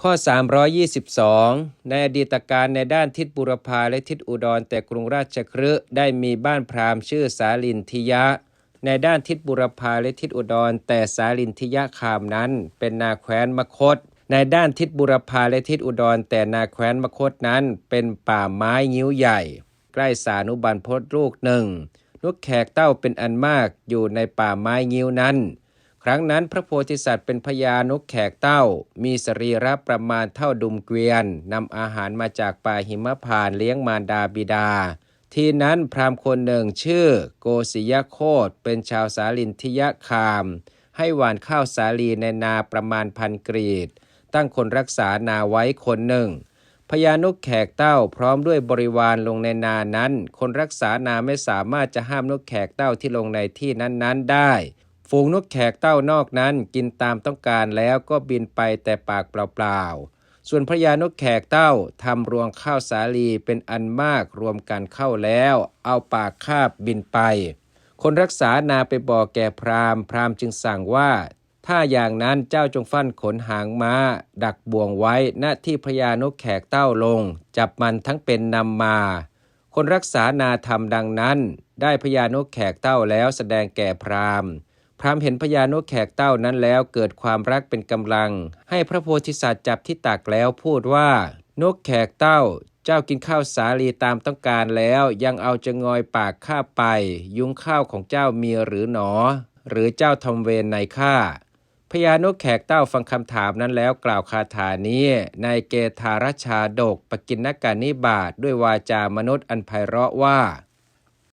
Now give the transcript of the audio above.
ข้อ 322 ในอดีตการในด้านทิศบุรพาและทิศอุดร แต่กรุงราชคฤห์ได้มีบ้านพราหมณ์ชื่อสาลินทิยะ ในด้านทิศบุรพาและทิศอุดร แต่สาลินทิยะคามนั้น เป็นนาแคว้นมคต ในด้านทิศบุรพาและทิศอุดร แต่นาแคว้นมคตนั้น เป็นป่าไม้งิ้วใหญ่ ใกล้สานุบันพศลูกหนึ่งนกแขกเต้าเป็นอันมากอยู่ในป่าไม้งิ้วนั้น ครั้งนั้นพระโพธิสัตว์เป็นพญานกแขกเต้า มีสรีระประมาณเท่าดุมเกวียนนำอาหารมาจากป่าหิมพานเลี้ยงมารดาบิดา ทีนั้นพราหมณ์คนหนึ่งชื่อ โกศิยโคตเป็นชาวสาลินทิยะคาม ให้หว่านข้าวสาลีในนาประมาณพันกรีด ตั้งคนรักษานาไว้คนหนึ่งพญานกแขกเต้าพร้อมด้วยบริวารลงในนานั้น คนรักษานาไม่สามารถจะห้ามนกแขกเต้าที่ลงในที่นั้นๆได้ ฝูงนกแขกเต้านอกนั้นกินตามต้องการแล้วก็บินไปแต่ปากเปล่าๆ ส่วนพญานกแขกเต้าทำรวงข้าวสาลีเป็นอันมากรวมกันเข้าแล้ว เอาปากคาบบินไป คนรักษานาไปบอกแก่พรามพรามจึงสั่งว่า ถ้าอย่างนั้นเจ้าจงฟันขนหางม้า ดักบ่วงไว้ณที่พญานกแขกเต้าลง จับมันทั้งเป็นนำมา คนรักษานาทำดังนั้น ได้พญานกแขกเต้าแล้วแสดงแก่พราหมณ์ พรามเห็นพญานกแขกเต้านั้นแล้วเกิดความรักเป็นกำลัง ให้พระโพธิสัตว์จับที่ตักแล้วพูดว่า นกแขกเต้า เจ้ากินข้าวสาลีตามต้องการแล้วยังเอาจะงอยปากข้าไป ยุงข้าวของเจ้ามีหรือหนอ หรือเจ้าทำเวรในข้าพญานกแขกเต้าฟังคำถามนั้นแล้วกล่าวคาถานี้ในเกธารชาดกปกินนกานิบาตด้วยวาจามนุษย์อันไพเราะว่า